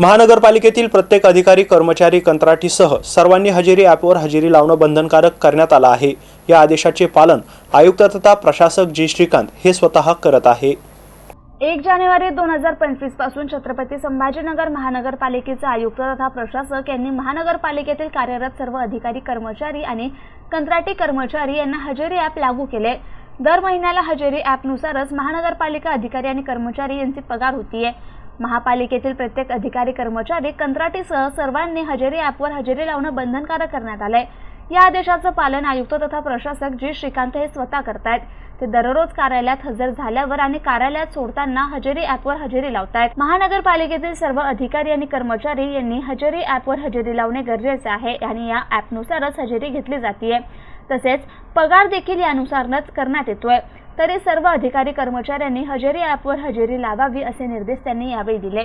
महानगरपालिकेतील प्रत्येक अधिकारी कर्मचारी कंत्राटीसह सर्वांनी हजेरी ॲपवर हजेरी लावणं बंधनकारक करण्यात आलं आहे. या आदेशाचे पालन आयुक्त तथा प्रशासक जी. श्रीकांत हे स्वतः करत आहे. एक जानेवारी दोन हजार पंचवीसपासून छत्रपती संभाजीनगर महानगरपालिकेचे आयुक्त तथा प्रशासक यांनी महानगरपालिकेतील कार्यरत सर्व अधिकारी कर्मचारी आणि कंत्राटी कर्मचारी यांना हजेरी ॲप लागू केले. दर महिन्याला हजेरी ॲपनुसारच महानगरपालिका अधिकारी आणि कर्मचारी यांची पगार होतीये. महापालिकेतील प्रत्येक अधिकारी कर्मचारी कंत्राटीसह सर्वांनी हजेरी ॲपवर हजेरी लावणं बंधनकारक करण्यात आलंय. या आदेशाचं पालन आयुक्त तथा प्रशासक जी श्रीकांत हे स्वतः करतायत. ते दररोज कार्यालयात हजर झाल्यावर आणि कार्यालयात सोडताना हजेरी ॲपवर हजेरी लावतायत. महानगरपालिकेतील सर्व अधिकारी आणि कर्मचारी यांनी हजेरी ॲपवर हजेरी लावणे गरजेचे आहे आणि या ॲपनुसारच हजेरी घेतली जाते तसेच पगार देखील यानुसारच करण्यात येतोय. तरी सर्व अधिकारी कर्मचाऱ्यांनी हजेरी ॲपवर हजेरी लावावी असे निर्देश त्यांनी यावेळी दिले.